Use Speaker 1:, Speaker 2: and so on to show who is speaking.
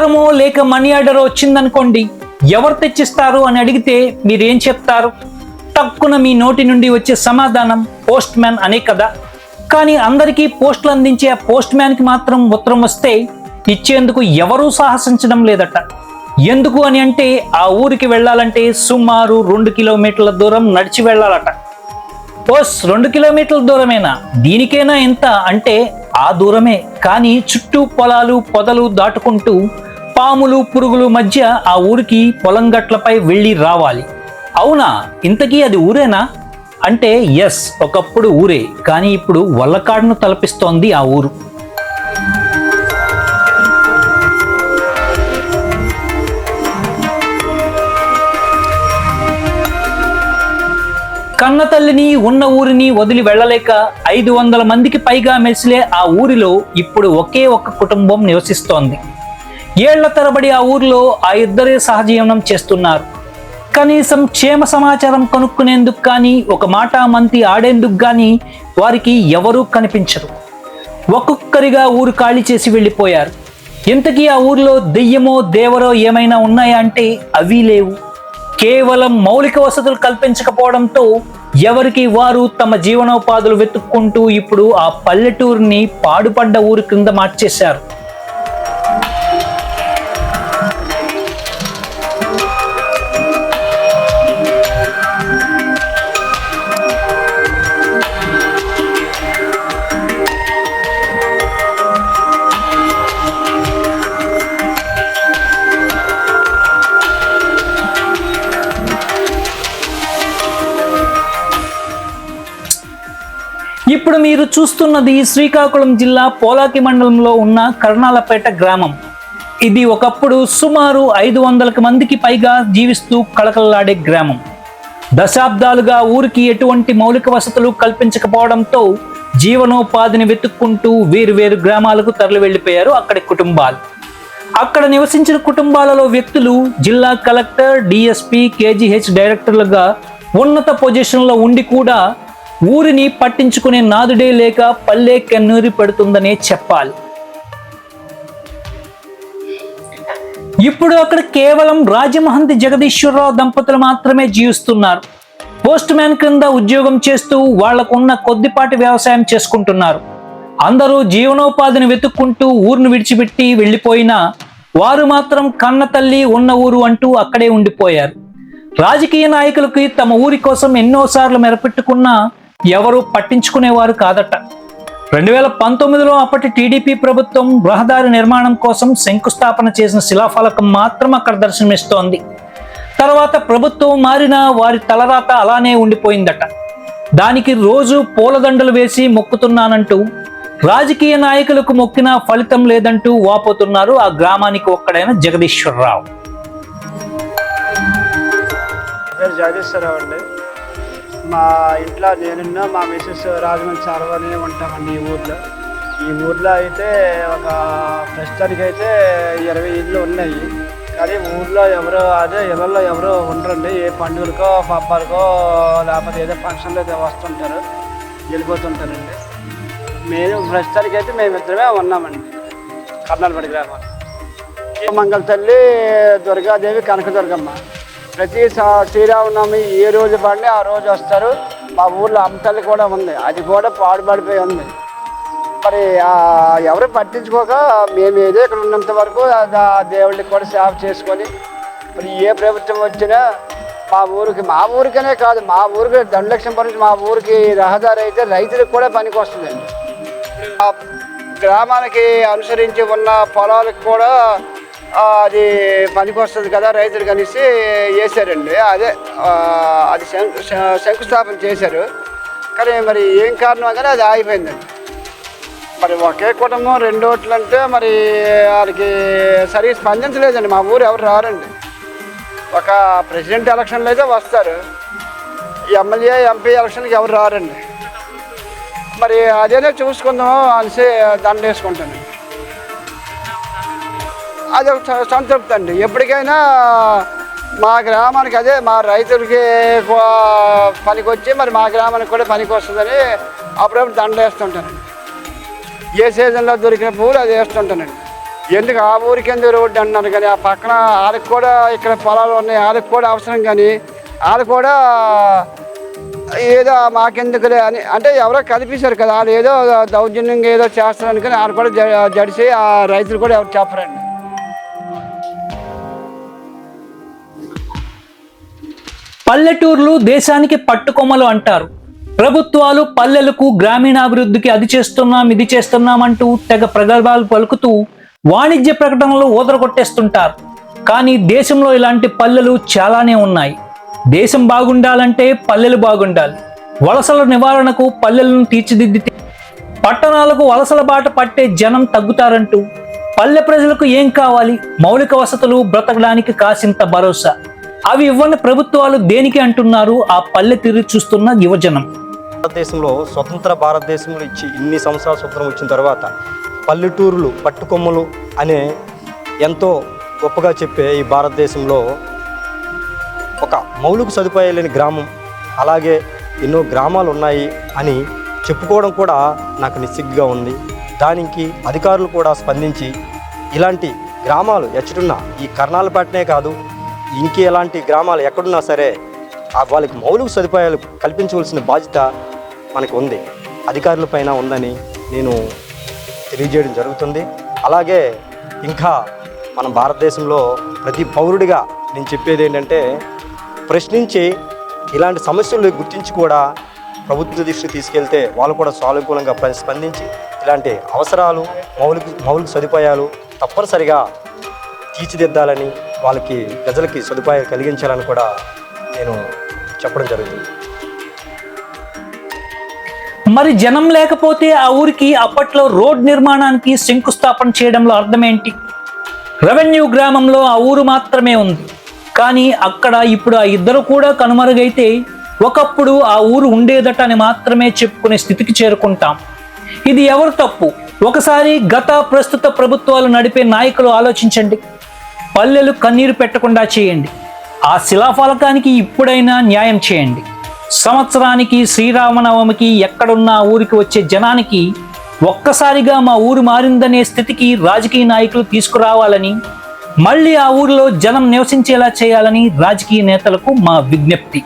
Speaker 1: ఉత్తరమో లేక money order వచ్చిందనుకోండి ఎవరు తెచ్చిస్తారు అని అడిగితే మీరేం చెప్తారు? తక్కున మీ నోటి నుండి వచ్చే సమాధానం పోస్ట్ మ్యాన్ అనే కదా. కానీ అందరికీ పోస్టులు అందించే ఆ పోస్ట్ మ్యాన్కి మాత్రం ఉత్తరం వస్తే ఇచ్చేందుకు ఎవరూ సాహసించడం లేదట. ఎందుకు అని అంటే ఆ ఊరికి వెళ్ళాలంటే సుమారు రెండు కిలోమీటర్ల దూరం నడిచి వెళ్ళాలట. ఓస్ రెండు కిలోమీటర్ల దూరమేనా? దీనికైనా ఎంత అంటే ఆ దూరమే. కానీ చుట్టూ పొలాలు పొదలు దాటుకుంటూ పాములు పురుగులు మధ్య ఆ ఊరికి పొలం గట్లపై వెళ్ళి రావాలి. అవునా? ఇంతకీ అది ఊరేనా? అంటే ఎస్ ఒకప్పుడు ఊరే కానీ ఇప్పుడు వల్లకాడును తలపిస్తోంది ఆ ఊరు. కన్న తల్లిని ఉన్న ఊరిని వదిలి వెళ్ళలేక ఐదు వందల మందికి పైగా మెలిసిలే ఆ ఊరిలో ఇప్పుడు ఒకే ఒక్క కుటుంబం నివసిస్తోంది. ఏళ్ళ తరబడి ఆ ఊర్లో ఆ ఇద్దరే సహజీవనం చేస్తున్నారు. కనీసం క్షేమ సమాచారం కనుక్కునేందుకు కానీ ఒక మాట మంతి ఆడేందుకు కానీ వారికి ఎవరూ కనిపించరు. ఒక్కొక్కరిగా ఊరు ఖాళీ చేసి వెళ్ళిపోయారు. ఇంతకీ ఆ ఊరిలో దెయ్యమో దేవరో ఏమైనా ఉన్నాయా అంటే అవి లేవు. కేవలం మౌలిక వసతులు కల్పించకపోవడంతో ఎవరికి వారు తమ జీవనోపాధులు వెతుక్కుంటూ ఇప్పుడు ఆ పల్లెటూరుని పాడుపడ్డ ఊరి క్రింద మార్చేశారు. చూస్తున్నది శ్రీకాకుళం జిల్లా పోలాకి మండలంలో ఉన్న కర్ణాలపేట గ్రామం. ఇది ఒకప్పుడు సుమారు ఐదు వందలకు మందికి పైగా జీవిస్తూ కళకళలాడే గ్రామం. దశాబ్దాలుగా ఊరికి ఎటువంటి మౌలిక వసతులు కల్పించకపోవడంతో జీవనోపాధిని వెతుక్కుంటూ వేరు వేరు గ్రామాలకు తరలి వెళ్ళిపోయారు అక్కడి కుటుంబాలు. అక్కడ నివసించిన కుటుంబాలలో వ్యక్తులు జిల్లా కలెక్టర్ డిఎస్పీ కేజీహెచ్ డైరెక్టర్లుగా ఉన్నత పొజిషన్లో ఉండి కూడా ఊరిని పట్టించుకునే నాదుడే లేక పల్లె కన్నూరి పెడుతుందనే చెప్పాలి. ఇప్పుడు అక్కడ కేవలం రాజమహంతి జగదీశ్వరరావు దంపతులు మాత్రమే జీవిస్తున్నారు. పోస్ట్ మ్యాన్ క్రింద ఉద్యోగం చేస్తూ వాళ్ళకున్న కొద్దిపాటి వ్యవసాయం చేసుకుంటున్నారు. అందరూ జీవనోపాధిని వెతుక్కుంటూ ఊరిని విడిచిపెట్టి వెళ్ళిపోయినా వారు మాత్రం కన్న తల్లి ఉన్న ఊరు అంటూ అక్కడే ఉండిపోయారు. రాజకీయ నాయకులకి తమ ఊరి కోసం ఎన్నోసార్లు మెరపెట్టుకున్నా ఎవరు పట్టించుకునేవారు కాదట. రెండు వేల పంతొమ్మిదిలో అప్పటి టీడీపీ ప్రభుత్వం రహదారి నిర్మాణం కోసం శంకుస్థాపన చేసిన శిలాఫలకం మాత్రం అక్కడ దర్శనమిస్తోంది. తర్వాత ప్రభుత్వం మారినా వారి తలరాత అలానే ఉండిపోయిందట. దానికి రోజు పూలదండలు వేసి మొక్కుతున్నానంటూ రాజకీయ నాయకులకు మొక్కినా ఫలితం లేదంటూ వాపోతున్నారు ఆ గ్రామానికి ఒక్కడైన జగదీశ్వరరావు.
Speaker 2: జాగేశ్వరరావు అండి. మా ఇంట్లో నేనున్న మా మిసెస్ రాజమండ్రి చాలవని ఉంటామండి ఈ ఊర్లో. ఈ ఊర్లో అయితే ఒక ప్రస్తుతానికి అయితే ఇరవై ఇళ్ళు ఉన్నాయి. కానీ ఊర్లో ఎవరు అదే ఇళ్ళల్లో ఎవరు ఉండరండి. ఏ పండుగలకో పబ్బాలకో లేకపోతే ఏదో ఫంక్షన్లో అయితే వస్తుంటారు వెళ్ళిపోతుంటారండి. మేము ప్రస్తుతానికి అయితే మేమిద్దరమే ఉన్నామండి. కర్నాలపడి గ్రామం. మంగళ తల్లి దుర్గాదేవి కనకదుర్గమ్మ. ప్రతి శ్రీరామనవమి ఏ రోజు పడినా ఆ రోజు వస్తారు. మా ఊర్లో అమ్మతల్లి కూడా ఉంది. అది కూడా పాడుపడిపోయి ఉంది. మరి ఎవరు పట్టించుకోక మేము ఏదో ఇక్కడ ఉన్నంత వరకు ఆ దేవుళ్ళకి కూడా సేవ చేసుకొని మరి ఏ ప్రభుత్వం వచ్చినా మా ఊరికి మా ఊరికనే కాదు మా ఊరికి దండలక్ష్యం నుంచి మా ఊరికి రహదారి అయితే రైతులకు కూడా పనికి వస్తుందండి. ఆ గ్రామానికి అనుసరించి ఉన్న పొలాలకు కూడా అది పనికొస్తుంది కదా రైతులు కలిసి వేసారండి అదే అది శంకు శ- శంకుస్థాపన చేశారు. కానీ మరి ఏం కారణం కానీ అది ఆగిపోయిందండి మరి ఒకే కుటుంబం రెండు ఓట్లు అంటే మరి వాళ్ళకి సరిగ్గా స్పందించలేదండి. మా ఊరు ఎవరు రారండి. ఒక ప్రెసిడెంట్ ఎలక్షన్లో అయితే వస్తారు. ఎమ్మెల్యే ఎంపీ ఎలక్షన్కి ఎవరు రారండి. మరి అదేనే చూసుకుందాం అనేసి దండ వేసుకుంటాను అది స- సంతృప్తి అండి. ఎప్పటికైనా మా గ్రామానికి అదే మా రైతులకి పనికొచ్చి మరి మా గ్రామానికి కూడా పనికి వస్తుందని అప్పుడప్పుడు దండ వేస్తుంటానండి. ఏ సీజన్లో దొరికిన పువ్వులు అది వేస్తుంటానండి. ఎందుకు ఆ ఊరికి ఎందుకు రోడ్డు అన్నారు కానీ ఆ పక్కన వాళ్ళకి కూడా ఇక్కడ పొలాలు ఉన్నాయి వాళ్ళకి కూడా అవసరం కానీ వాళ్ళు కూడా ఏదో మాకెందుకులే అని అంటే ఎవరో కల్పించారు కదా వాళ్ళు ఏదో దౌర్జన్యంగా ఏదో చేస్తారని కానీ వాళ్ళు కూడా జ- జడిసి ఆ రైతులు కూడా ఎవరు చెప్పరండి.
Speaker 1: పల్లెటూర్లు దేశానికి పట్టుకొమ్మలు అంటారు. ప్రభుత్వాలు పల్లెలకు గ్రామీణాభివృద్ధికి అది చేస్తున్నాం ఇది చేస్తున్నామంటూ తెగ ప్రగల్భాలు పలుకుతూ వాణిజ్య ప్రకటనలు ఊదరగొట్టేస్తుంటారు. కానీ దేశంలో ఇలాంటి పల్లెలు చాలానే ఉన్నాయి. దేశం బాగుండాలంటే పల్లెలు బాగుండాలి. వలసల నివారణకు పల్లెలను తీర్చిదిద్దితే పట్టణాలకు వలసల బాట పట్టే జనం తగ్గుతారంటూ పల్లె ప్రజలకు ఏం కావాలి? మౌలిక వసతులు బ్రతకడానికి కాసింత భరోసా. అవి ఇవ్వని ప్రభుత్వాలు దేనికి అంటున్నారు? ఆ పల్లె తిరిగి చూస్తున్న యువజనం.
Speaker 3: భారతదేశంలో స్వతంత్ర భారతదేశంలో ఇచ్చి ఇన్ని సంవత్సరాలు స్వతంత్రం వచ్చిన తర్వాత పల్లెటూరులు పట్టుకొమ్మలు అనే ఎంతో గొప్పగా చెప్పే ఈ భారతదేశంలో ఒక మౌలిక సదుపాయాలు లేని గ్రామం అలాగే ఎన్నో గ్రామాలు ఉన్నాయి అని చెప్పుకోవడం కూడా నాకు నిస్సిగ్గుగా ఉంది. దానికి అధికారులు కూడా స్పందించి ఇలాంటి గ్రామాలు ఎచ్చటున్న ఈ కర్ణాలపేటనే కాదు ఇంకేలాంటి గ్రామాలు ఎక్కడున్నా సరే వాళ్ళకి మౌలిక సదుపాయాలు కల్పించవలసిన బాధ్యత మనకు ఉంది. అధికారుల పైన ఉందని నేను తెలియజేయడం జరుగుతుంది. అలాగే ఇంకా మన భారతదేశంలో ప్రతి పౌరుడిగా నేను చెప్పేది ఏంటంటే ప్రశ్నించి ఇలాంటి సమస్యలు గుర్తించి కూడా ప్రభుత్వ దృష్టికి తీసుకెళ్తే వాళ్ళు కూడా సానుకూలంగా స్పందించి ఇలాంటి అవసరాలు మౌలిక మౌలిక సదుపాయాలు తప్పనిసరిగా తీర్చిదిద్దాలని వాళ్ళకి ప్రజలకి సదుపాయాలు కలిగించాలని కూడా నేను చెప్పడం జరుగుతుంది
Speaker 1: మరి జనం లేకపోతే ఆ ఊరికి అప్పట్లో రోడ్ నిర్మాణానికి శంకుస్థాపన చేయడంలో అర్థమేంటి రెవెన్యూ గ్రామంలో ఆ ఊరు మాత్రమే ఉంది. కానీ అక్కడ ఇప్పుడు ఆ ఇద్దరు కూడా కనుమరుగైతే ఒకప్పుడు ఆ ఊరు ఉండేదట అని మాత్రమే చెప్పుకునే స్థితికి చేరుకుంటాం. ఇది ఎవరు తప్పు? ఒకసారి గత ప్రస్తుత ప్రభుత్వాలు నడిపే నాయకులు ఆలోచించండి. పల్లెలు కన్నీరు పెట్టకుండా చేయండి. ఆ శిలాఫలకానికి ఇప్పుడైనా న్యాయం చేయండి. సంవత్సరానికి శ్రీరామనవమికి ఎక్కడున్న ఊరికి వచ్చే జనానికి ఒక్కసారిగా మా ఊరు మారిందనే స్థితికి రాజకీయ నాయకులు తీసుకురావాలని మళ్ళీ ఆ ఊరిలో జనం నివసించేలా చేయాలని రాజకీయ నేతలకు మా విజ్ఞప్తి.